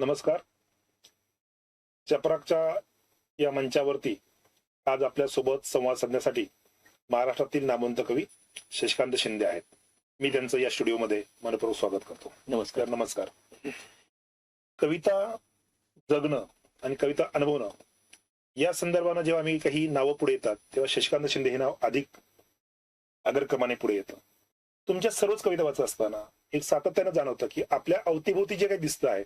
नमस्कार. चपराकच्या या मंचावरती आज आपल्यासोबत संवाद साधण्यासाठी महाराष्ट्रातील नामवंत कवी शशिकांत शिंदे आहेत. मी त्यांचं या स्टुडिओमध्ये मनपूर्वक स्वागत करतो. नमस्कार. नमस्कार. कविता जगणं आणि कविता अनुभवणं या संदर्भानं जेव्हा मी काही नावं पुढे येतात तेव्हा शशिकांत शिंदे हे नाव अधिक अग्रक्रमाने पुढे येतं. तुमच्या सर्वच कविता वाचत असताना एक सातत्यानं जाणवतं की आपल्या अवतीभोवती जे काही दिसतं आहे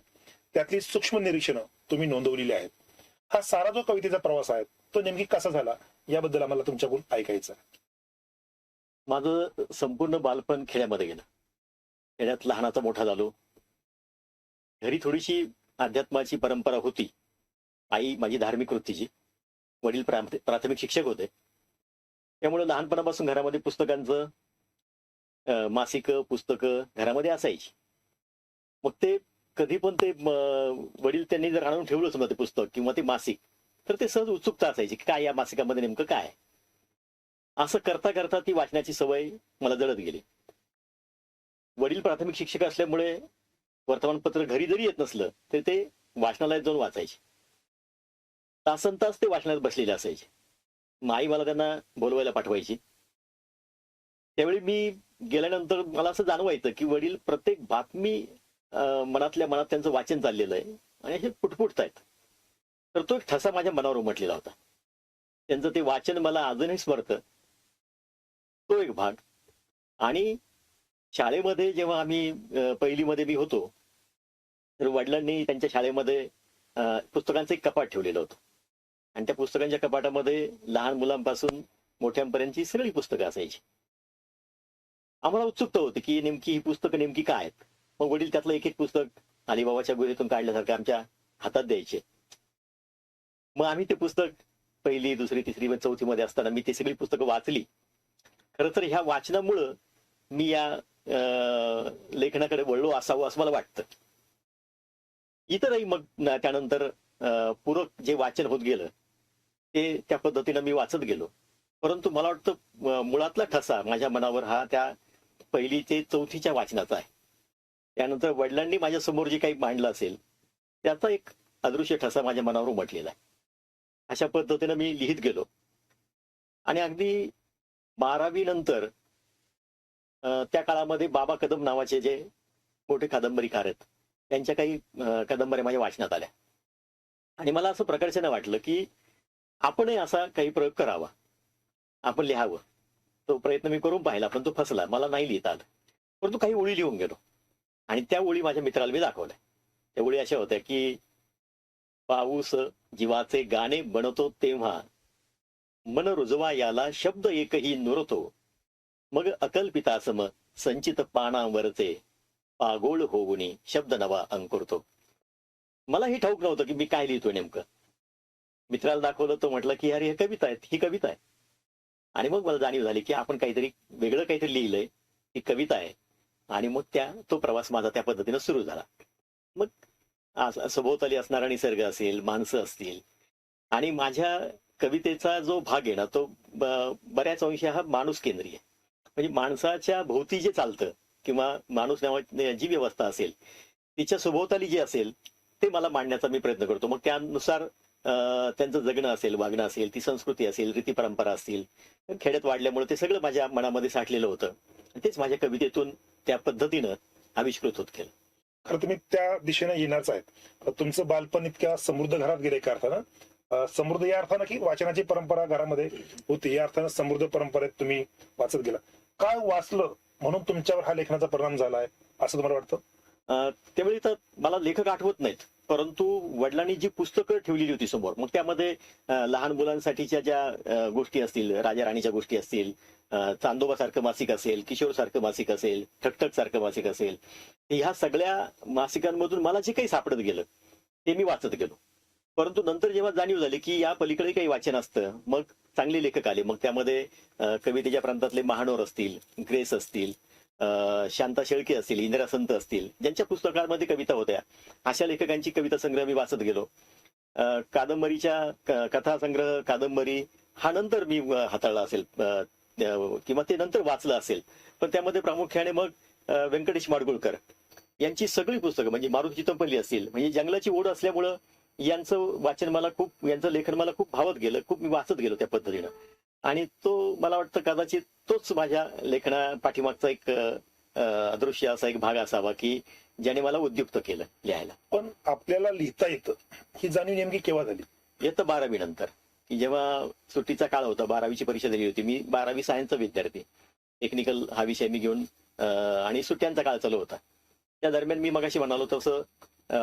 त्यातली सूक्ष्म निरीक्षणं तुम्ही नोंदवलेली आहेत. हा सारा जो कवितेचा प्रवास आहे तो नेमकी कसा झाला याबद्दल आम्हाला तुमच्याकडून ऐकायचं माझं संपूर्ण बालपण खेड्यामध्ये गेलं. खेड्यात लहानाचा मोठा झालो. घरी थोडीशी अध्यात्माची परंपरा होती. आई माझी धार्मिक वृत्तीची. वडील प्राथमिक शिक्षक होते. त्यामुळे लहानपणापासून घरामध्ये पुस्तकांचं अं, मासिकं पुस्तकं घरामध्ये असायची. मग ते कधी पण ते वडील त्यांनी जर आणून ठेवलं समजा ते पुस्तक किंवा ते मासिक तर ते सहज उत्सुकता असायची की काय या मासिकामध्ये नेमकं काय असं करता करता ती वाचण्याची सवय मला जळत गेली. वडील प्राथमिक शिक्षक असल्यामुळे वर्तमानपत्र घरी जरी येत नसलं तरी ते वाचनालयात जाऊन वाचायचे. तासन तास ते वाचनात बसलेले असायचे. माई मला त्यांना बोलवायला पाठवायची. त्यावेळी मी गेल्यानंतर मला असं जाणवायचं की वडील प्रत्येक बातमी मनातल्या मनात त्यांचं वाचन चाललेलं आहे. आणि असे फुटफुटतायत तर तो एक ठसा माझ्या मनावर उमटलेला होता. त्यांचं ते वाचन मला अजूनही स्मरतं. तो एक भाग. आणि शाळेमध्ये जेव्हा आम्ही पहिलीमध्ये मी होतो तर वडिलांनी त्यांच्या शाळेमध्ये पुस्तकांचं एक कपाट ठेवलेलं होतं. आणि त्या पुस्तकांच्या कपाटामध्ये लहान मुलांपासून मोठ्यांपर्यंतची सगळी पुस्तकं असायची. आम्हाला उत्सुकता होती की नेमकी ही पुस्तकं नेमकी काय आहेत? मग वडील त्यातलं एक एक पुस्तक अलिबाबाच्या गुहेतून काढल्यासारखं आमच्या हातात द्यायचे. मग आम्ही ते पुस्तक पहिली दुसरी तिसरी व चौथी मध्ये असताना मी ती सगळी पुस्तकं वाचली. खरं तर ह्या वाचनामुळं मी या लेखनाकडे वळलो असावं असं मला वाटतं. इतरही मग त्यानंतर पूरक जे वाचन होत गेलं ते त्या पद्धतीनं मी वाचत गेलो. परंतु मला वाटतं मुळातला ठसा माझ्या मनावर हा त्या पहिली ते चौथीच्या वाचनाचा आहे. त्यानंतर वडिलांनी माझ्यासमोर जे काही मांडलं असेल त्याचा एक अदृश्य ठसा माझ्या मनावर उमटलेला आहे. अशा पद्धतीनं मी लिहित गेलो. आणि अगदी बारावी नंतर त्या काळामध्ये बाबा कदम नावाचे जे मोठे कादंबरीकार आहेत त्यांच्या काही कादंबऱ्या माझ्या वाचनात आल्या. आणि मला असं प्रकर्षानं वाटलं की आपणही असा काही प्रयोग करावा. आपण लिहावं. तो प्रयत्न मी करून पाहिला पण तो फसला. मला नाही लिहिता आलं. परंतु काही ओळी लिहून गेलो. आणि त्या ओळी माझ्या मित्राला मी दाखवल्या. त्या ओळी अशा होत्या की पाऊस जीवाचे गाणे बनतो तेव्हा मन रुजवा याला शब्द एकही नुरतो. मग अकल्पितासम संचित पानांवरचे पागोळ होऊनी शब्द नवा अंकुरतो. मला हे ठाऊक नव्हतं की मी काय लिहितोय नेमकं. मित्राला दाखवलं तो म्हटलं की अरे हे कविता आहेत ही कविता आहे आणि मग मला जाणीव झाली की आपण काहीतरी वेगळं काहीतरी लिहिलंय ही कविता आहे. आणि मग त्या तो प्रवास माझा त्या पद्धतीनं सुरू झाला. मग सभोवताली असणारा निसर्ग असेल माणसं असतील आणि माझ्या कवितेचा जो भाग आहे ना तो बऱ्याच अंशी हा माणूस केंद्रीय. म्हणजे माणसाच्या भोवती जे चालतं किंवा माणूस नावा जी व्यवस्था असेल तिच्या सभोवताली जे असेल ते मला मांडण्याचा मी प्रयत्न करतो. मग त्यानुसार त्यांचं जगणं असेल वागणं असेल ती संस्कृती असेल रीती परंपरा असतील खेड्यात वाढल्यामुळे ते सगळं माझ्या मनामध्ये साठलेलं होतं. तेच माझ्या कवितेतून त्या पद्धतीनं आविष्कृत होत गेलं. खरं तुम्ही त्या दिशेने येणारच आहेत. तुमचं बालपण इतक्या समृद्ध घरात गेलं एका अर्थानं? समृद्ध या अर्थानं की वाचनाची परंपरा घरामध्ये होती या अर्थानं समृद्ध परंपरेत तुम्ही वाचत गेला. काय वाचलं म्हणून तुमच्यावर हा लेखनाचा परिणाम झालाय असं तुम्हाला वाटतं? त्यावेळी तर मला लेखक आठवत नाहीत. परंतु वडिलांनी जी पुस्तकं ठेवलेली होती समोर मग त्यामध्ये लहान मुलांसाठीच्या ज्या गोष्टी असतील राजा राणीच्या गोष्टी असतील चांदोबा सारखं मासिक असेल किशोर सारखं मासिक असेल ठकठक सारखं मासिक असेल ह्या सगळ्या मासिकांमधून मला जे काही सापडत गेलं ते मी वाचत गेलो. परंतु नंतर जेव्हा जाणीव झाली की या पलीकडे काही वाचन असतं मग चांगले लेखक आले मग त्यामध्ये कवितेच्या प्रांतातले महानोर असतील ग्रेस असतील शांता शेळके असतील इंदिरा संत असतील ज्यांच्या पुस्तकांमध्ये कविता होत्या अशा लेखकांची कविता संग्रह मी वाचत गेलो. कादंबरीच्या कथा संग्रह कादंबरी हा नंतर मी हाताळला असेल किंवा ते नंतर वाचलं असेल. पण त्यामध्ये प्रामुख्याने मग व्यंकटेश माडगुळकर यांची सगळी पुस्तकं म्हणजे मारुती चितमपल्ली असतील म्हणजे जंगलाची ओढ असल्यामुळं यांचं वाचन मला खूप यांचं लेखन मला खूप भावत गेलं खूप मी वाचत गेलो त्या पद्धतीनं. आणि तो मला वाटतं कदाचित तोच माझ्या लेखना पाठीमागचा एक अदृश्य असा एक भाग असावा की ज्याने मला उद्युक्त केलं लिहायला. पण आपल्याला लिहिता येतं. ही जाणीव नेमकी केव्हा झाली? येतं बारावी नंतर. की जेव्हा सुट्टीचा काळ होता बारावीची परीक्षा दिली होती. मी बारावी सायन्सचा विद्यार्थी. टेक्निकल हा विषय मी घेऊन आणि सुट्ट्यांचा काळ चालू होता. त्या दरम्यान मी मगाशी म्हणालो तसं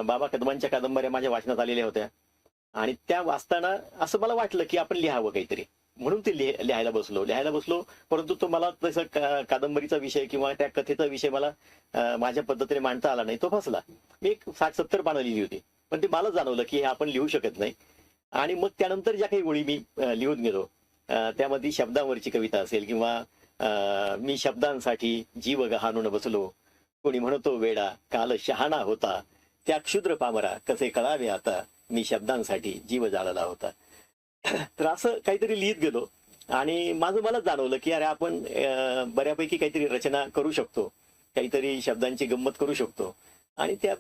बाबा कदमांच्या कादंबऱ्या माझ्या वाचनात आलेल्या होत्या. आणि त्या वाचताना असं मला वाटलं की आपण लिहावं काहीतरी. म्हणून ते लिह- लिहायला बसलो. लिहायला बसलो परंतु तो मला तसं कादंबरीचा विषय किंवा त्या कथेचा विषय मला माझ्या पद्धतीने मांडता आला नाही. तो फसला. मी एक साठ सत्तर पानं लिहिली होती. पण ते मला जाणवलं की हे आपण लिहू शकत नाही. आणि मग त्यानंतर ज्या काही ओळी मी लिहून गेलो त्यामध्ये शब्दांवरची कविता असेल किंवा अं, मी शब्दांसाठी जीव गहाणून बसलो. कोणी म्हणतो वेडा काल शहाणा होता. त्या क्षुद्र पामरा कसे कळावे आता? मी शब्दांसाठी जीव जाळला होता. तर असं काहीतरी लिहित गेलो. आणि माझं मला जाणवलं की अरे आपण बऱ्यापैकी काहीतरी रचना करू शकतो. काहीतरी शब्दांची गंमत करू शकतो. आणि त्या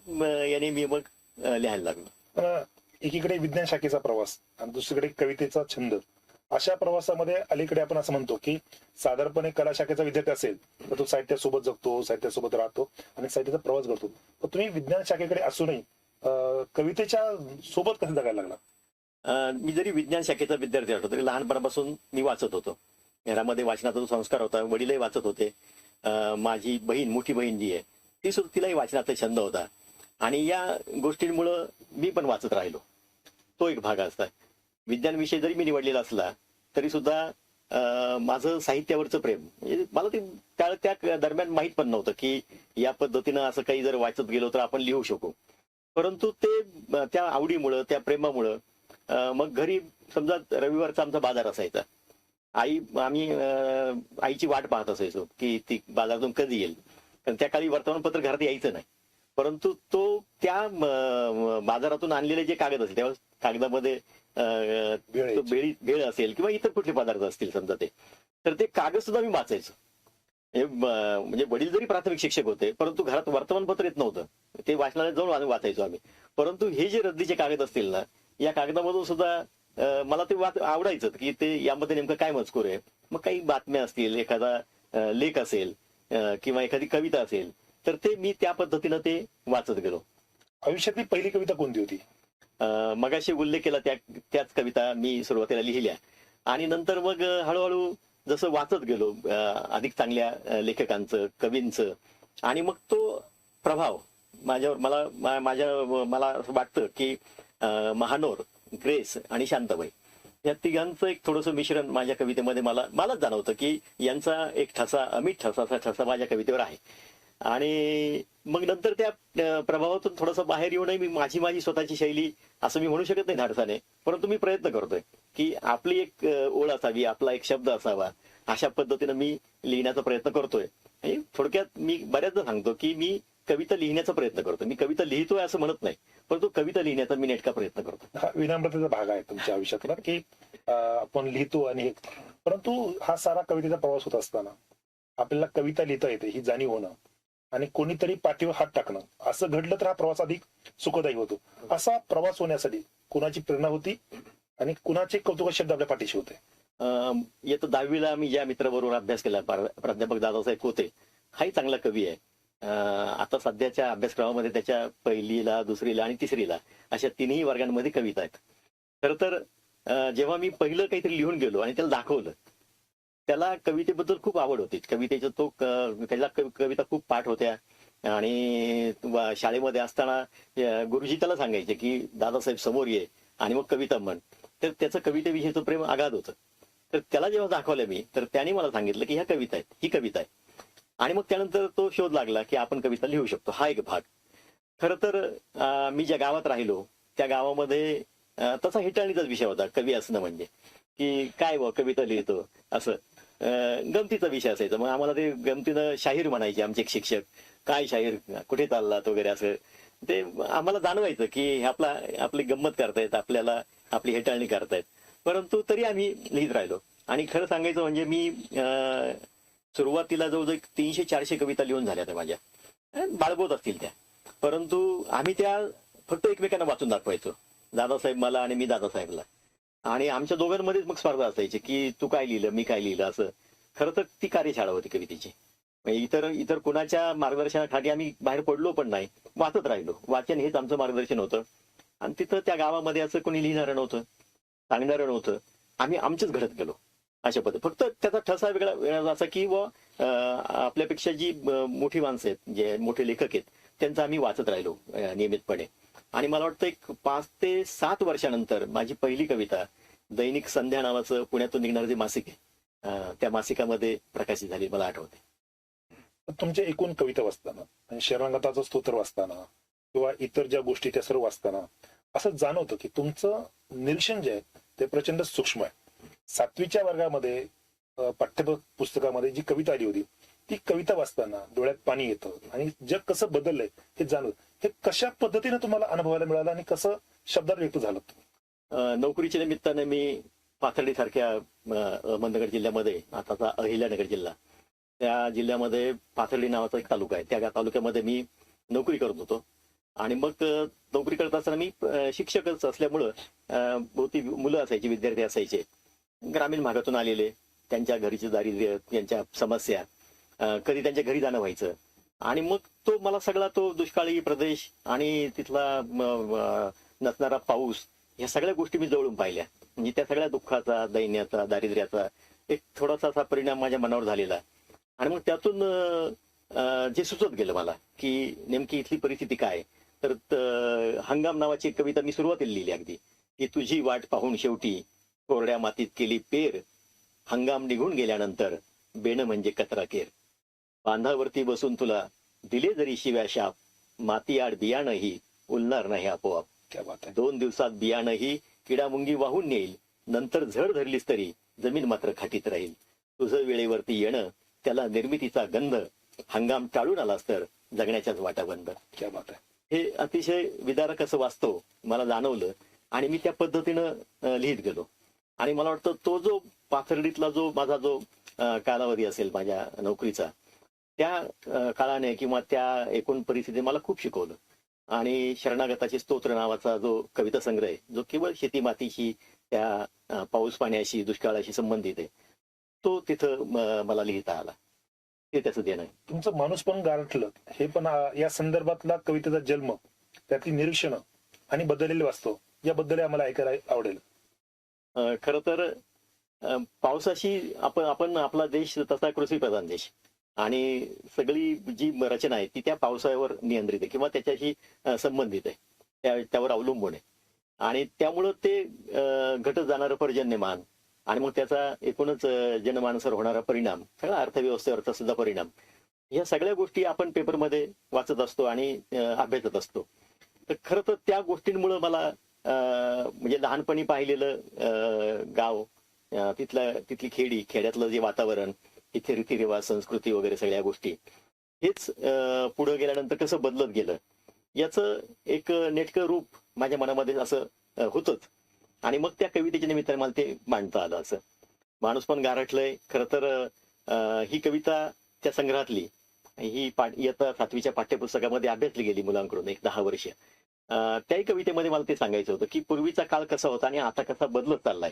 याने मी मग लिहायला लागलो. एकीकडे विज्ञान शाखेचा प्रवास आणि दुसरीकडे कवितेचा छंद. अशा प्रवासामध्ये अलीकडे आपण असं म्हणतो की साधारणपणे कला शाखेचा विद्यार्थी असेल तर तो साहित्यासोबत जगतो साहित्यासोबत राहतो आणि साहित्याचा प्रवास करतो. तुम्ही विज्ञान शाखेकडे असूनही अं, कवितेच्या सोबत कसं जगायला लागला? मी जरी विज्ञान शाखेचा विद्यार्थी होतो तरी लहानपणापासून मी वाचत होतो. घरामध्ये वाचनाचा जो संस्कार होता वडीलही वाचत होते. माझी बहीण मोठी बहीण जी आहे ती सुद्धा तिलाही वाचनाचा छंद होता. आणि या गोष्टींमुळं मी पण वाचत राहिलो. तो एक भाग असता. विज्ञान विषय जरी मी निवडलेला असला तरी सुद्धा अं, माझं साहित्यावरचं प्रेम म्हणजे मला ते त्या त्या दरम्यान माहीत पण नव्हतं की या पद्धतीनं असं काही जर वाचत गेलो तर आपण लिहू शकू. परंतु ते त्या आवडीमुळं त्या प्रेमामुळं मग घरी समजा रविवारचा आमचा बाजार असायचा. आई आम्ही आईची वाट पाहत असायचो की ती बाजारातून कधी येईल. कारण त्या काळी वर्तमानपत्र घरात यायचं नाही. परंतु तो त्या बाजारातून आणलेले जे कागद असेल तेव्हा कागदामध्ये. बेळी भेळ असेल किंवा इतर कुठले पदार्थ असतील समजा ते तर ते कागद सुद्धा मी वाचायचो. म्हणजे म्हणजे वडील जरी प्राथमिक शिक्षक होते परंतु घरात वर्तमानपत्र येत नव्हतं. ते वाचनालयात जाऊन आम्ही वाचायचो आम्ही. परंतु हे जे रद्दीचे कागद असतील ना या कागदामधून सुद्धा मला ते वाच आवडायचं की ते यामध्ये नेमकं काय मजकूर आहे. मग काही बातम्या असतील एखादा लेख असेल किंवा एखादी कविता असेल तर ते मी त्या पद्धतीनं ते वाचत गेलो. आयुष्यातली पहिली कविता कोणती होती? मगाशी उल्लेख केला त्या त्याच कविता मी सुरुवातीला लिहिल्या. आणि नंतर मग हळूहळू जसं वाचत गेलो अधिक चांगल्या लेखकांचं कवींचं आणि मग तो प्रभाव माझ्यावर मला माझ्या मला असं वाटतं की महानोर ग्रेस आणि शांताबाई या तिघांचं एक थोडंसं मिश्रण माझ्या कवितेमध्ये मला मलाच जाणवतं की यांचा एक ठसा अमित ठसाचा ठसा माझ्या कवितेवर आहे. आणि मग नंतर त्या प्रभावातून थोडंसं बाहेर येऊनही मी माझी माझी स्वतःची शैली असं मी म्हणू शकत नाही धाडसाने. परंतु मी प्रयत्न करतोय की आपली एक ओळ असावी आपला एक शब्द असावा. अशा पद्धतीनं मी लिहिण्याचा प्रयत्न करतोय. आणि थोडक्यात मी बऱ्याचदा सांगतो की मी कविता लिहिण्याचा प्रयत्न करतो मी कविता लिहितोय असं म्हणत नाही परंतु कविता लिहिण्याचा मी नेटका प्रयत्न करतो विनम्रतेचा भाग आहे तुमच्या आयुष्यातला की आपण लिहितो आणि परंतु हा सारा कवितेचा प्रवास होत असताना आपल्याला कविता लिहिता येते ही जाणीव होणं. आणि कोणीतरी पाठीवर हात टाकणं. असं घडलं तर हा प्रवास अधिक सुखदायी होतो. असा प्रवास होण्यासाठी कुणाची प्रेरणा होती आणि कुणाचे कौतुक शब्द आपल्या पाठीशी होते? अं, दहावीला मी ज्या मित्राबरोबर अभ्यास केला प्राध्यापक दादासाहेब कोते हाही चांगला कवी आहे. आता सध्याच्या अभ्यासक्रमामध्ये त्याच्या पहिलीला दुसरीला आणि तिसरीला अशा तिन्ही वर्गांमध्ये कविता आहेत. खर तर जेव्हा मी पहिलं काहीतरी लिहून गेलो आणि त्याला दाखवलं त्याला कवितेबद्दल खूप आवड होती. कवितेचं तो त्याला कविता खूप पाठ होत्या. आणि शाळेमध्ये असताना गुरुजी त्याला सांगायचे की दादासाहेब समोर ये आणि मग कविता म्हण. तर त्याचं कवितेविषयीचं प्रेम आघात होतं. तर त्याला जेव्हा दाखवलं मी तर त्याने मला सांगितलं की ह्या कविता आहेत ही कविता आहे. आणि मग त्यानंतर तो शोध लागला की आपण कविता लिहू शकतो. हा एक भाग. खर तर मी ज्या गावात राहिलो त्या गावामध्ये तसा हिटाळणीचाच विषय होता कवी असणं म्हणजे. की काय व कविता लिहितो? असं. गमतीचा विषय असायचा. मग आम्हाला ते गमतीनं शाहीर म्हणायचे आमचे शिक्षक. काय शाहीर? कुठे चाललात? वगैरे असं. ते आम्हाला जाणवायचं की आपला आपली गंमत करतायत आपल्याला आपली हेटाळणी करतायत. परंतु तरी आम्ही लिहित राहिलो. आणि खरं सांगायचं म्हणजे मी सुरुवातीला जवळजवळ तीनशे चारशे कविता लिहून झाल्या त्या माझ्या. बाळगवत बाळगोत असतील त्या. परंतु आम्ही त्या फक्त एकमेकांना वाचून दाखवायचो. दादासाहेब मला आणि मी दादासाहेबला. आणि आमच्या दोघांमध्येच मग स्पर्धा असायची की तू काय लिहिलं मी काय लिहिलं असं. खरं तर ती कार्यशाळा होती कवितेची म्हणजे इतर इतर कुणाच्या मार्गदर्शनाखाली आम्ही बाहेर पडलो पण नाही वाचत राहिलो. वाचन हेच आमचं मार्गदर्शन होतं. आणि तिथं त्या गावामध्ये असं कोणी लिहिणारं नव्हतं सांगणारं नव्हतं. आम्ही आमचेच घडत गेलो अशा पद्धती. फक्त त्याचा ठसा वेगळा वेगळा असा की व आपल्यापेक्षा जी मोठी माणसं आहेत जे मोठे लेखक आहेत त्यांचं आम्ही वाचत राहिलो नियमितपणे. आणि मला वाटतं एक पाच ते सात वर्षानंतर माझी पहिली कविता दैनिक संध्या नावाचं पुण्यातून निघणारं जे मासिक आहे त्या मासिकामध्ये प्रकाशित झाली मला आठवते. तुमच्या एकूण कविता वाचताना आणि शरणागताचं स्तोत्र वाचताना किंवा इतर ज्या गोष्टी त्या सर्व वाचताना असं जाणवतं की तुमचं निरीक्षण जे आहे ते प्रचंड सूक्ष्म आहे. सातवीच्या वर्गामध्ये पाठ्य पुस्तकामध्ये जी कविता आली होती ती कविता वाचताना डोळ्यात पाणी येतं आणि जग कसं बदललंय हे जाणवत. हे कशा पद्धतीने तुम्हाला अनुभवायला मिळालं आणि कसं शब्दात व्यक्त झालं नोकरीच्या निमित्ताने मी पाथर्डी सारख्या अहमदनगर जिल्ह्यामध्ये आताचा अहिल्यानगर जिल्हा त्या जिल्ह्यामध्ये पाथर्डी नावाचा एक तालुका आहे. त्या तालुक्यामध्ये मी नोकरी करत होतो. आणि मग नोकरी करत असताना मी शिक्षकच असल्यामुळं बहुती मुलं असायची विद्यार्थी असायचे. ग्रामीण भागातून आलेले त्यांच्या घरीचे दारिद्र्य त्यांच्या समस्या कधी त्यांच्या घरी जाणं व्हायचं आणि मग तो मला सगळा तो दुष्काळी प्रदेश आणि तिथला नसणारा पाऊस ह्या सगळ्या गोष्टी मी जवळून पाहिल्या. म्हणजे त्या सगळ्या दुःखाचा दैन्याचा दारिद्र्याचा एक थोडासा असा परिणाम माझ्या मनावर झालेला. आणि मग त्यातून जे सुचत गेलं मला की नेमकी इथली परिस्थिती काय तर हंगाम नावाची एक कविता मी सुरुवातीला लिहिली अगदी की तुझी वाट पाहून शेवटी कोरड्या मातीत केली पेर. हंगाम निघून गेल्यानंतर बेणं म्हणजे कचरा केर. बांधावरती बसून तुला दिले जरी शिव्या शाप माती आड बियाणंही उलणार नाही आपोआप. दोन दिवसात बियाणंही किडामुंगी वाहून नेईल नंतर झड धरलीस तरी जमीन मात्र खाटीत राहील. तुझं वेळेवरती येणं त्याला निर्मितीचा गंध हंगाम टाळून आलास तर जगण्याच्याच वाटा बंद. हे अतिशय विदारक असं वास्तव मला जाणवलं आणि मी त्या पद्धतीनं लिहित गेलो. आणि मला वाटतं तो जो पाथर्डीतला जो माझा जो कालावधी असेल माझ्या नोकरीचा त्या काळाने किंवा त्या एकूण परिस्थितीने मला खूप शिकवलं. आणि शरणागताची स्तोत्र नावाचा जो कविता संग्रह आहे जो केवळ शेती मातीशी त्या पाऊस पाण्याशी दुष्काळाशी संबंधित आहे तो तिथं मला लिहिता आला. ते त्याचं देणं आहे. तुमचं माणूस पण गारठलं हे पण या संदर्भातला कवितेचा जन्म त्यातली निरीक्षणं आणि बदललेले वास्तव याबद्दल आम्हाला ऐकायला आवडेल. खरं तर पावसाशी आपण आपण आपला देश तसा कृषी प्रधान देश. आणि सगळी जी रचना आहे ती त्या पावसावर नियंत्रित आहे किंवा त्याच्याशी संबंधित आहे. त्या त्यावर अवलंबून आहे. आणि त्यामुळं ते अं, घटत जाणारं पर्जन्यमान आणि मग त्याचा एकूणच जनमानसावर होणारा परिणाम सगळा अर्थव्यवस्थेवरचा सुद्धा परिणाम या सगळ्या गोष्टी आपण पेपरमध्ये वाचत असतो आणि अभ्यासत असतो. तर खरं तर त्या गोष्टींमुळं मला अं, म्हणजे लहानपणी पाहिलेलं अं, गाव तिथलं तिथली खेडी खेड्यातलं जे वातावरण इथे रीतिरिवाज संस्कृती वगैरे सगळ्या गोष्टी. हेच पुढे पुढं गेल्यानंतर कसं बदलत गेलं? याचं एक नेटकं रूप माझ्या मनामध्ये असं होतच होतंच. आणि मग त्या कवितेच्या निमित्ताने मला ते मांडता आलं असं. माणूस पण गारठलंय. खरं तर ही कविता त्या संग्रहातली ही पाठ इयत्ता सातवीच्या पाठ्यपुस्तकामध्ये अभ्यासली गेली मुलांकडून एक दहा वर्ष. त्याही कवितेमध्ये मला ते सांगायचं होतं की पूर्वीचा काळ कसा होता आणि आता कसा बदलत चाललाय?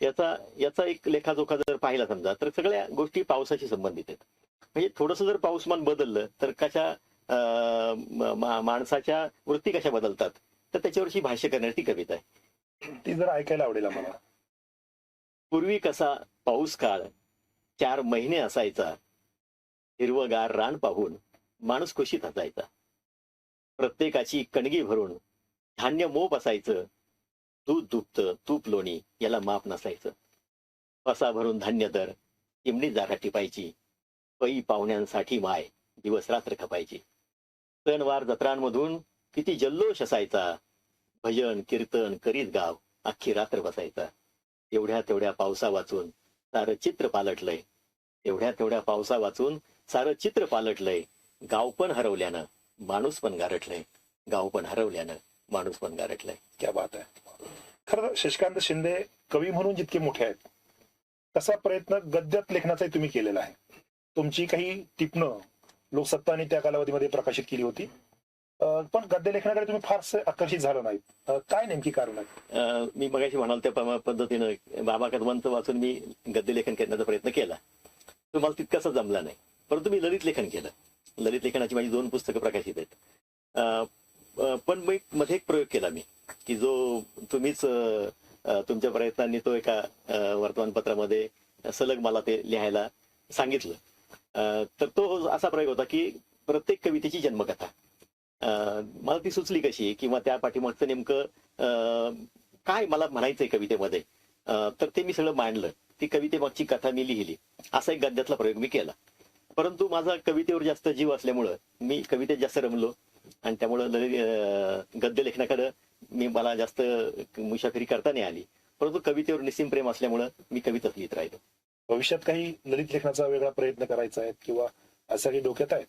याचा याचा एक लेखाजोखा जर पाहिला समजा तर सगळ्या गोष्टी पावसाशी संबंधित आहेत. म्हणजे थोडस जर पाऊसमान बदललं तर कशा माणसाच्या वृत्ती कशा बदलतात तर त्याच्यावरची भाष्य करण्याची कविता आहे. ती जर ऐकायला आवडेल आम्हाला. पूर्वी कसा पाऊस काळ चार महिने असायचा हिरवगार रान पाहून माणूस खुशीत असायचा प्रत्येकाची कणगी भरून धान्य मोप असायचं दूध दुभतं तूप लोणी याला माप नसायचं. पसा भरून धान्य तर चिमणी जागा टिपायची पई पाहुण्यांसाठी माय दिवस रात्र खपायची. सणवार जत्रांमधून किती जल्लोष असायचा. भजन कीर्तन करीत गाव अख्खी रात्र बसायचा. एवढ्या तेवढ्या पावसा वाचून सारं चित्र पालटलंय. एवढ्या तेवढ्या पावसा वाचून सारं चित्र पालटलंय. गाव पण हरवल्यानं माणूस पण गारठलंय. गाव पण हरवल्यानं माणूस पण गारठलंय. क्या बात आहे. खरं शशिकांत शिंदे कवी म्हणून जितके मोठे आहेत तसा प्रयत्न गद्यात लेखनाचाही तुम्ही केलेला आहे. तुमची काही टिपणं लोकसत्ता आणि त्या कालावधीमध्ये प्रकाशित केली होती. पण गद्य लेखनाकडे तुम्ही फारसे आकर्षित झाला नाही काय नेमकी कारण आहे मी मगाशी म्हणाल त्या पद्धतीनं बाबा कदमांचं वाचून मी गद्य लेखन करण्याचा प्रयत्न केला. तो मला तितकासा जमला नाही. परंतु मी ललित लेखन केलं. ललित लेखनाची माझी दोन पुस्तकं प्रकाशित आहेत. अं, पण मी मध्ये एक प्रयोग केला मी की जो तुम्हीच तुमच्या प्रयत्नांनी तो एका वर्तमानपत्रामध्ये सलग मला ते लिहायला सांगितलं. अं, तर तो असा प्रयोग होता की प्रत्येक कवितेची जन्मकथा. अं, मला ती सुचली कशी किंवा त्या पाठीमागचं नेमकं अं, काय मला म्हणायचंय कवितेमध्ये? तर ते मी सगळं मांडलं. ती कवितेमागची कथा मी लिहिली. असा एक गद्यातला प्रयोग मी केला. परंतु माझा कवितेवर जास्त जीव असल्यामुळं मी कवितेत जास्त रमलो. आणि त्यामुळं ललित- गद्य लेखनाकडं मी मला जास्त मुशाफिरी करता नाही आली. परंतु कवितेवर निस्सीम प्रेम असल्यामुळं मी कविताच लिहित राहिलो. भविष्यात काही ललित लेखनाचा वेगळा प्रयत्न करायचा आहे किंवा असं काही डोक्यात आहे?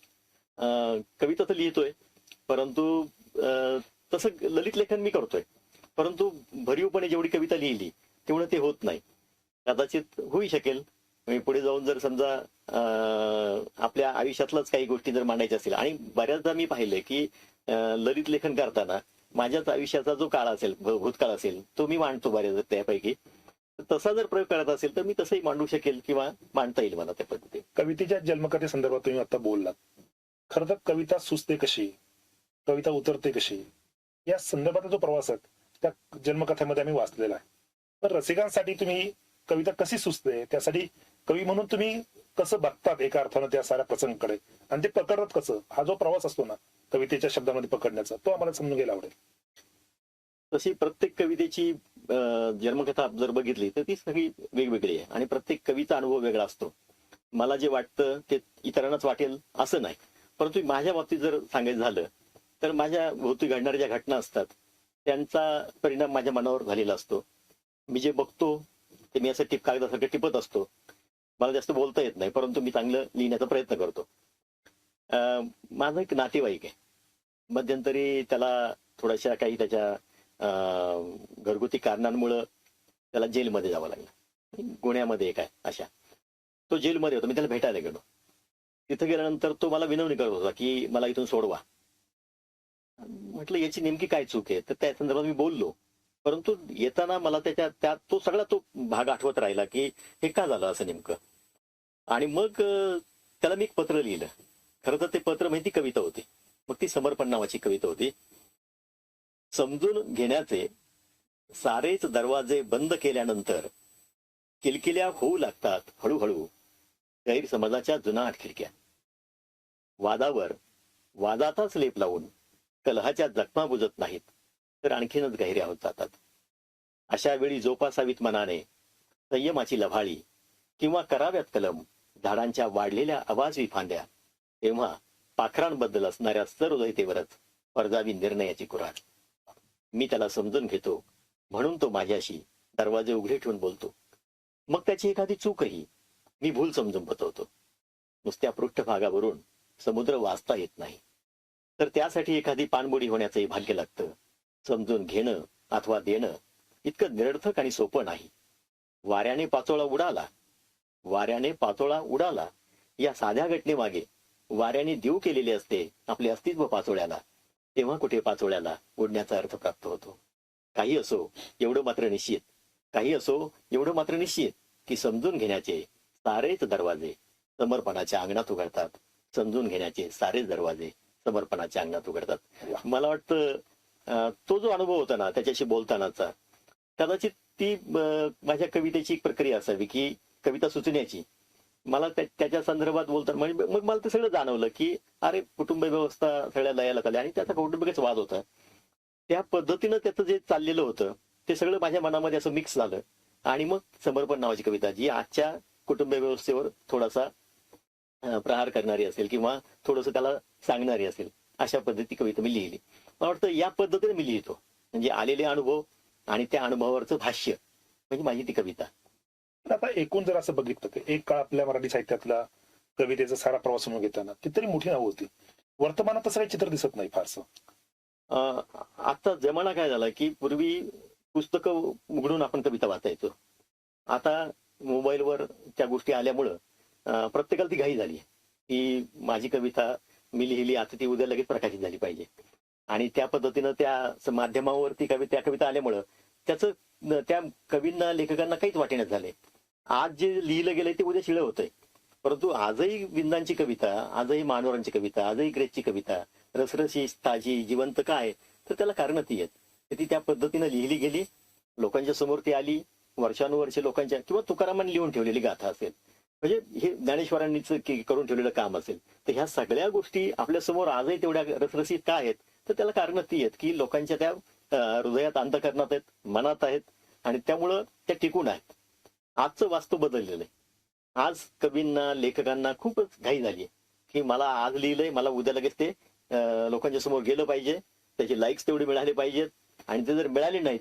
कविता तर लिहितोय परंतु तसं ललित लेखन मी करतोय. परंतु भरीवपणे जेवढी कविता लिहिली तेवढं ते होत नाही. कदाचित होऊ शकेल म्हणजे पुढे जाऊन जर समजा आपल्या आयुष्यातलाच काही गोष्टी जर मांडायच्या असतील आणि बऱ्याचदा मी पाहिलंय की ललित लेखन करताना माझ्याच आयुष्याचा जो काळ असेल भूतकाळ असेल तो मी मांडतो बऱ्याच त्यापैकी. तसा जर प्रयोग करत असेल तर मी तसंही मांडू शकेल किंवा मांडता येईल मला त्या पद्धतीने. कवितेच्या जन्मकथे संदर्भात तुम्ही आता बोललात. खरं तर कविता सुचते कशी? कविता उतरते कशी? या संदर्भातला जो प्रवास आहे त्या जन्मकथेमध्ये आम्ही वाचलेला आहे. तर रसिकांसाठी तुम्ही कविता कशी सुचते? त्यासाठी कवी म्हणून तुम्ही कसं बघतात एका अर्थानं त्या साऱ्या प्रसंगाकडे? आणि ते पकडतात कसं? हा जो प्रवास असतो ना कवितेच्या शब्दामध्ये पकडण्याचा तो आम्हाला समजून घ्यायला आवडेल. तशी प्रत्येक कवितेची जन्मकथा जर बघितली तर ती सगळी वेगवेगळी आहे. आणि प्रत्येक कवीचा अनुभव वेगळा असतो. मला जे वाटतं ते इतरांनाच वाटेल असं नाही. परंतु माझ्या बाबतीत जर सांगायचं झालं तर माझ्या भोवती घडणाऱ्या ज्या घटना असतात त्यांचा परिणाम माझ्या मनावर झालेला असतो. मी जे बघतो ते मी असं टिप कागदासारखं टिपत असतो. मला जास्त बोलता येत नाही परंतु मी चांगलं लिहिण्याचा प्रयत्न करतो. अं, एक नातेवाईक आहे. मध्यंतरी त्याला थोड्याशा काही त्याच्या घरगुती कारणांमुळं त्याला जेलमध्ये जावं लागलं. गुन्ह्यामध्ये एक आहे अशा. तो जेलमध्ये होता मी त्याला भेटायला गेलो. तिथं गेल्यानंतर तो मला विनवणी करत होता की मला इथून सोडवा. म्हटलं याची नेमकी काय चूक आहे? तर त्या संदर्भात मी बोललो. परंतु येताना मला त्याच्या त्या तो सगळा तो भाग आठवत राहिला की हे का झालं असं नेमकं? आणि मग त्याला मी एक पत्र लिहिलं. खरं तर ते पत्र माहिती कविता होती. मग ती समर्पण नावाची कविता होती. समजून घेण्याचे सारेच दरवाजे बंद केल्यानंतर किलकिल्या होऊ लागतात हळूहळू गैरसमाजाच्या जुनाट खिडक्या वादावर वादाचाच लेप लावून कलहाच्या जखमा बुजत नाहीत तर आणखीनच गहिऱ्या होत जातात. अशा वेळी जोपासावीत मनाने संयमाची लभाळी किंवा कराव्यात कलम झाडांच्या वाढलेल्या आवाजवी फांद्या. तेव्हा पाखरांबद्दल असणाऱ्या सर्वदैतेवरच परजावी निर्णयाची कुराड मी त्याला समजून घेतो म्हणून तो माझ्याशी दरवाजे उघडे ठेवून बोलतो. मग त्याची एखादी चूकही मी भूल समजून बतवतो नुसत्या पृष्ठभागावरून समुद्र वाचता येत नाही. तर त्यासाठी एखादी पाणबुडी होण्याचंही भाग्य लागतं. समजून घेणं अथवा देणं इतकं निरर्थक आणि सोपं नाही. वाऱ्याने पाचोळा उडाला वाऱ्याने पाचोळा उडाला. या साध्या घटनेमागे वाऱ्याने देव केलेले असते आपले अस्तित्व पाचोळ्याला. तेव्हा कुठे पाचोळ्याला उडण्याचा अर्थ प्राप्त होतो? काही असो एवढं मात्र निश्चित. काही असो एवढं मात्र निश्चित की समजून घेण्याचे सारेच दरवाजे समर्पणाच्या अंगणात उघडतात. समजून घेण्याचे सारेच दरवाजे समर्पणाच्या अंगणात उघडतात. मला वाटतं तो जो अनुभव होता ना त्याच्याशी बोलतानाचा कदाचित ती माझ्या कवितेची एक प्रक्रिया असावी की कविता सुचण्याची. मला त्याच्या संदर्भात बोलताना म्हणजे मग मला ते सगळं जाणवलं की अरे कुटुंब व्यवस्था सगळ्या लयाला आली आणि त्याचा कौटुंबिकच वाद होता. त्या पद्धतीनं त्याचं जे चाललेलं होतं ते सगळं माझ्या मनामध्ये असं मिक्स झालं. आणि मग समर्पण नावाची कविता जी आजच्या कुटुंब व्यवस्थेवर थोडासा प्रहार करणारी असेल किंवा थोडस त्याला सांगणारी असेल अशा पद्धती कविता मी लिहिली. मला वाटतं या पद्धतीने मी लिहितो. म्हणजे आलेले अनुभव आणि त्या अनुभवावरचं भाष्य म्हणजे माझी ती कविता. आता एकूण जर असं बघितलं तर एक काळ आपल्या मराठी साहित्यातला कवितेचा सारा प्रवास म्हणून घेताना ती तरी मोठी नावं होती. वर्तमानात तसं काही चित्र दिसत नाही फारसं. अं, आता जमाना काय झाला की पूर्वी पुस्तकं उघडून आपण कविता वाचायचो. आता मोबाईलवर त्या गोष्टी आल्यामुळं प्रत्येकाला ती घाई झाली की माझी कविता मी लिहिली आता ती उद्या लगेच प्रकाशित झाली पाहिजे. आणि त्या पद्धतीनं त्या माध्यमावरती कवी त्या कविता आल्यामुळं त्याचं त्या कवींना लेखकांना काहीच वाटेण्यात झाले आज जे लिहिलं गेलंय ते उद्या शिळं होतंय. परंतु आजही विंदांची कविता आजही मानवरांची कविता आजही ग्रेसची कविता रसरशी ताजी जिवंत काय तर त्याला कारण ती आहेत. ती त्या पद्धतीनं लिहिली गेली लोकांच्या समोर ती आली वर्षानुवर्षे लोकांच्या किंवा तुकारामांनी लिहून ठेवलेली गाथा असेल म्हणजे हे ज्ञानेश्वरांनीच करून ठेवलेलं काम असेल तर ह्या सगळ्या गोष्टी आपल्यासमोर आजही तेवढ्या रसरशीत का आहेत तर त्याला कारण ती आहेत की लोकांच्या त्या हृदयात अंतकरणात आहेत मनात आहेत आणि त्यामुळं त्या टिकून आहेत. आजचं वास्तव बदललेलं आहे. आज कवींना लेखकांना खूपच घाई झाली की मला आज लिहिलंय मला उद्या लगेच ते लोकांच्या समोर गेलं पाहिजे. त्याचे लाईक्स तेवढे मिळाले पाहिजेत. आणि ते जर मिळाले नाहीत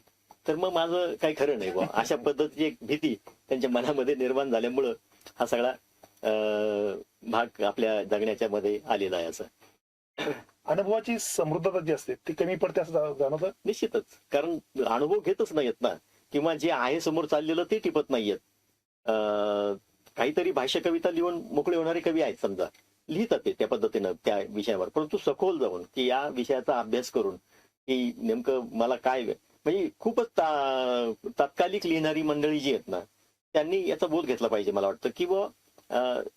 तर मग माझं काही खरं नाही बुवा. अशा पद्धतीची एक भीती त्यांच्या मनामध्ये निर्माण झाल्यामुळं हा सगळा भाग आपल्या जगण्याच्या मध्ये आलेला आहे असं. अनुभवाची समृद्धता जी असते ती कमी पडते असं जाणवतं? निश्चितच. कारण अनुभव घेतच नाहीयेत ना. किंवा जे आहे समोर चाललेलं ते टिपत नाहीयेत. काहीतरी भाष्य कविता लिहून मोकळे होणारे कवी आहेत समजा. लिहितात ते त्या पद्धतीनं त्या विषयावर. परंतु सखोल जाऊन की या विषयाचा अभ्यास करून की नेमकं मला काय म्हणजे खूपच तात्कालिक लिहिणारी मंडळी जी आहेत ना त्यांनी याचा बोध घेतला पाहिजे मला वाटतं. की बुवा,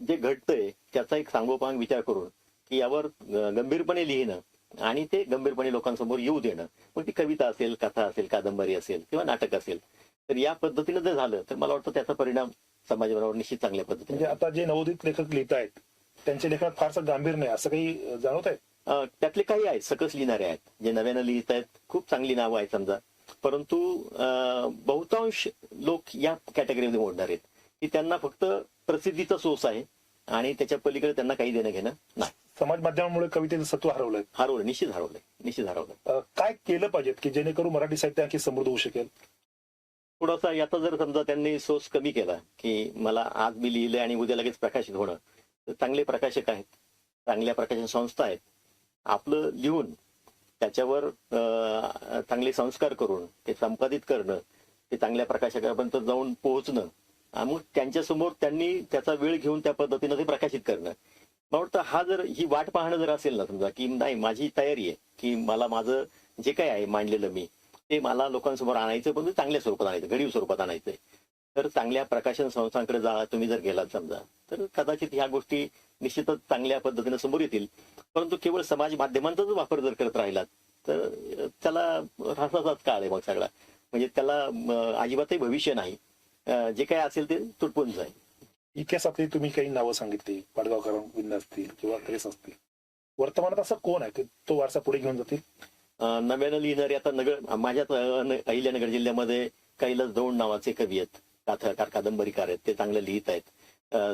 जे घडतंय त्याचा एक सांगोपांग विचार करून की यावर गंभीरपणे लिहिणं आणि ते गंभीरपणे लोकांसमोर येऊ देणं. मग ती कविता असेल कथा असेल कादंबरी असेल किंवा नाटक असेल तर या पद्धतीनं जर झालं तर मला वाटतं त्याचा परिणाम समाजावर निश्चित चांगल्या म्हणजे पद्धतीने आता जे नवोदित लेखक लिहित आहेत त्यांच्या लेखनात फारसं गांभीर नाही असं काही जाणवत आहे त्यातले काही आहेत सकस लिहिणारे आहेत जे नव्यानं लिहित आहेत खूप चांगली नावं आहेत समजा. परंतु अं, बहुतांश लोक या कॅटेगरीमध्ये मोडणार आहेत की त्यांना फक्त प्रसिद्धीचा सोस आहे आणि त्याच्या पलीकडे त्यांना काही देणं घेणं नाही. समाज माध्यमामुळे कवितेचं सत्व हरवलंय. हरवलं निश्चित हरवलंय निश्चित हरवलं काय केलं पाहिजे की जेणेकरून मराठी साहित्य आणखी समृद्ध होऊ शकेल? थोडासा याचा जर समजा त्यांनी सोर्स कमी केला की मला आज मी लिहिलं आणि उद्या लगेच प्रकाशित होणं तर चांगले प्रकाशक आहेत चांगल्या प्रकाशन संस्था आहेत. आपलं लिहून त्याच्यावर चांगले संस्कार करून ते संपादित करणं ते चांगल्या प्रकाशकापर्यंत जाऊन पोहोचणं आणि मग त्यांच्यासमोर त्यांनी त्याचा वेळ घेऊन त्या पद्धतीनं ते प्रकाशित करणं. मला वाटतं हा जर ही वाट पाहणं जर असेल ना समजा की नाही माझी तयारी आहे की मला माझं जे काय आहे मांडलेलं मी ते मला लोकांसमोर आणायचं पण ते चांगल्या स्वरूपात आणायचं गरीब स्वरूपात आणायचंय. तर चांगल्या प्रकाशन संस्थांकडे जा तुम्ही जर गेलात समजा तर कदाचित ह्या गोष्टी निश्चितच चांगल्या पद्धतीने समोर येतील. परंतु केवळ समाज माध्यमांचाच वापर जर करत राहिलात तर त्याला रासाचाच काळ आहे मग सगळा. म्हणजे त्याला अजिबातही भविष्य नाही. जे काय असेल ते तुटपून जाईल. इतिहासातली तुम्ही काही नावं सांगितली पाडगावकर असतील किंवा असतील. वर्तमानात असं कोण आहे की तो वारसा पुढे घेऊन जातील? नव्यानं लिहिणारे आता नगर माझ्याच अहिल्यानगर जिल्ह्यामध्ये कैलास दौंड नावाचे कवी आहेत. कथाकार कादंबरीकार आहेत. ते चांगलं लिहित आहेत.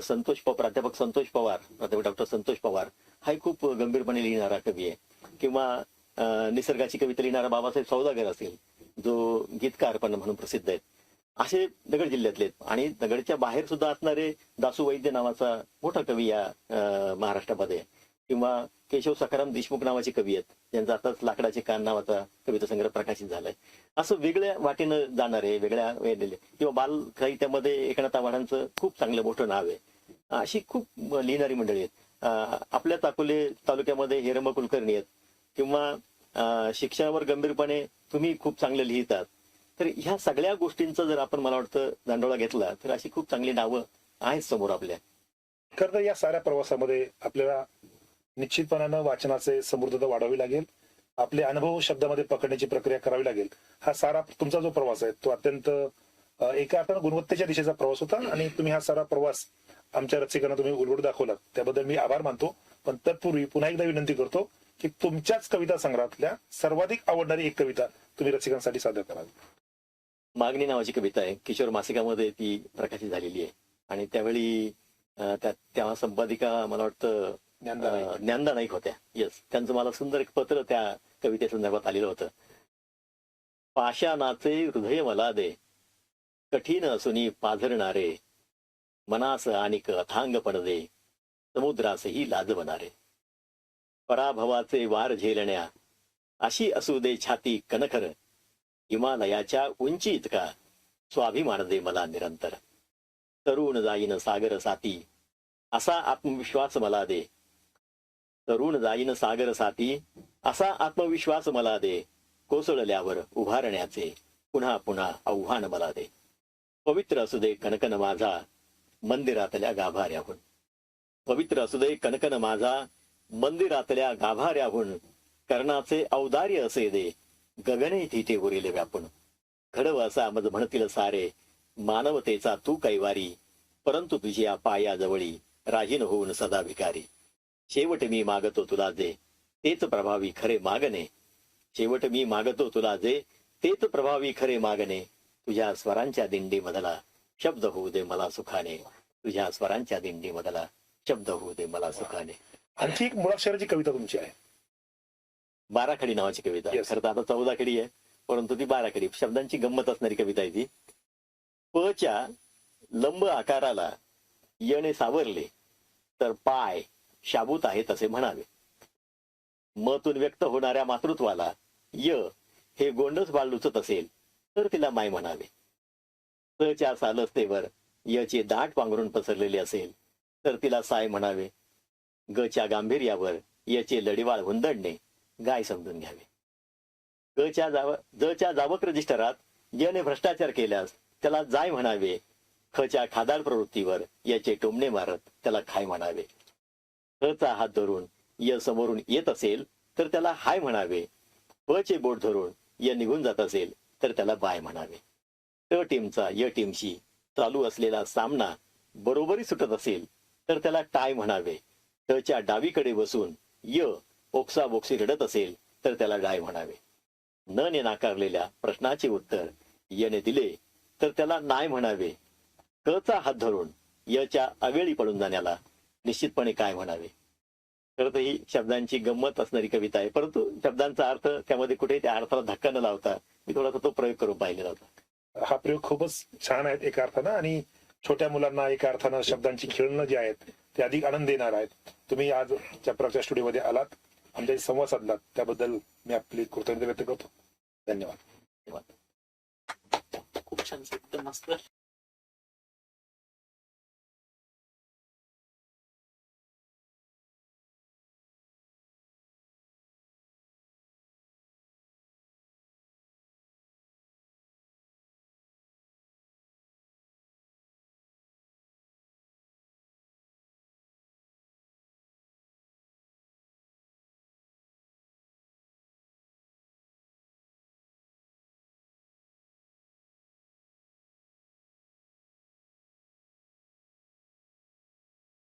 संतोष प- प्राध्यापक संतोष पवार प्राध्यापक डॉक्टर संतोष पवार हाही खूप गंभीरपणे लिहिणारा कवी आहे. किंवा निसर्गाची कविता लिहिणारा बाबासाहेब सौदागर असेल जो गीतकार पण म्हणून प्रसिद्ध आहेत. असे दगड जिल्ह्यातले आहेत. आणि दगडच्या बाहेर सुद्धा असणारे दासू वैद्य नावाचा मोठा कवी या महाराष्ट्रामध्ये किंवा केशव सखाराम देशमुख नावाचे कवी आहेत. त्यांचा आताच लाकडाचे कान नावाचा कविता संग्रह प्रकाशित झालाय. असं वेगळ्या वाटेनं जाणारे वेगळ्या वेळेले किंवा बाल साहित्यामध्ये एकनाथ आव्हाडांचं खूप चांगलं मोठं नाव आहे. अशी खूप लिहिणारी मंडळी आहेत. आपल्या आपल्याच अकोले तालुक्यामध्ये हेरंब कुलकर्णी आहेत. किंवा शिक्षणावर गंभीरपणे तुम्ही खूप चांगलं लिहितात. तर ह्या सगळ्या गोष्टींचा जर आपण मला वाटतं दांडोळा घेतला तर अशी खूप चांगली नावं आहेत समोर आपल्या. खरं तर या साऱ्या प्रवासामध्ये आपल्याला निश्चितपणानं वाचनाचे समृद्धता वाढावी लागेल. आपले अनुभव शब्दामध्ये पकडण्याची प्रक्रिया करावी लागेल. हा सारा तुमचा जो प्रवास आहे तो अत्यंत एका अर्थानं गुणवत्तेच्या दिशेचा प्रवास होता आणि तुम्ही हा सारा प्रवास आमच्या रसिकांना तुम्ही उलगडून दाखवला त्याबद्दल मी आभार मानतो. पण तत्पूर्वी पुन्हा एकदा विनंती करतो की तुमच्याच कविता संग्रहातल्या सर्वाधिक आवडणारी एक कविता तुम्ही रसिकांसाठी सादर करावी. मागणी नावाची कविता आहे. किशोर मासिकामध्ये ती प्रकाशित झालेली आहे. आणि त्यावेळी त्या संपादिका मला वाटतं ज्ञानदा ज्ञानदा नाईक होत्या येस त्यांचं मला सुंदर एक पत्र त्या कवितेसंदर्भात आलेलं होतं. पाषाणाचे हृदय मला दे. कठीण असूनी पाझरणारे. मनास आणिक अथांगपण दे. समुद्रासही लाजवणारे पराभवाचे वार झेलण्या. अशी असू दे छाती कणखर. हिमालयाच्या उंची इतका स्वाभिमान दे मला निरंतर. तरुण जाईन सागर साती असा आत्मविश्वास मला दे. तरुण जाईन सागर साथी असा आत्मविश्वास मला दे. कोसळल्यावर उभारण्याचे पुन्हा पुन्हा आव्हान मला दे. पवित्र असू दे कणकण माझा मंदिरातल्या गाभाऱ्याहून. पवित्र असू दे कणकण माझा मंदिरातल्या गाभाऱ्याहून. कर्णाचे औदार्य असे दे गगने तिथे उरिले व्यापून. घडव असा मज म्हणतील सारे मानवतेचा तू कैवारी परंतु तुझ्या पायाजवळी राहीन होऊन सदा भिकारी. शेवट मी मागतो तुला जे. तेच प्रभावी खरे मागणे. शेवट मी मागतो तुला जे. तेच प्रभावी खरे मागणे. तुझ्या स्वरांच्या दिंडी मधला शब्द होऊ दे मला सुखाने. तुझ्या स्वरांच्या दिंडी मधला शब्द होऊ दे मला सुखाने. आणखी एक मुळाक्षराची कविता तुमची आहे. बाराखडी नावाची कविता. खरं तर आता चौदा खडी आहे. परंतु ती बाराखडी. शब्दांची गंमत असणारी कविता आहे ती. पच्या लंब आकाराला यने सावरले. तर पाय शाबूत आहे तसे म्हणावे. मतून व्यक्त होणाऱ्या मातृत्वाला य हे गोंडच बाळ लुचत असेल तर तिला माय म्हणावे. तच्या सालस्तेवर यचे दाट पांघरून पसरलेले असेल तर तिला साय म्हणावे. गच्या गांभीर्यावर याचे लढीवाळ हुंदडणे गाय समजून घ्यावे. गच्या जाव जच्या जावक रजिस्टरात यने भ्रष्टाचार केल्यास त्याला जाय म्हणावे. खच्या खादाड प्रवृत्तीवर याचे टोमणे मारत त्याला खाय म्हणावे. चा हात धरून य समोरून येत असेल तर त्याला हाय म्हणावे. पचे बोट धरून य निघून जात असेल तर त्याला बाय म्हणावे. ट टीमचा य टीमशी चालू असलेला सामना बरोबरी सुटत असेल तर त्याला टाय म्हणावे. टच्या डावीकडे बसून य ओक्सा बोक्सी रडत असेल तर त्याला डाय म्हणावे. न ने नाकारलेल्या प्रश्नाचे उत्तर यने दिले तर त्याला नाय म्हणावे. कचा हात धरून यच्या अवेळी पडून जाण्याला निश्चितपणे काय म्हणावे? खरं तर ही शब्दांची गंमत असणारी कविता आहे. परंतु शब्दांचा अर्थ त्यामध्ये कुठे त्या अर्थाला धक्का न लावता मी थोडासा तो प्रयोग करून पाहिलेला होता. हा प्रयोग खूपच छान आहेत एका अर्थानं आणि छोट्या मुलांना एका अर्थानं शब्दांची खेळणं जे आहेत ते अधिक आनंद देणार आहेत. तुम्ही आज चपराच्या स्टुडिओमध्ये आलात आमच्याशी संवाद साधलात. त्याबद्दल मी आपली कृतज्ञता व्यक्त करतो. धन्यवाद. खूप छान एकदम मस्त.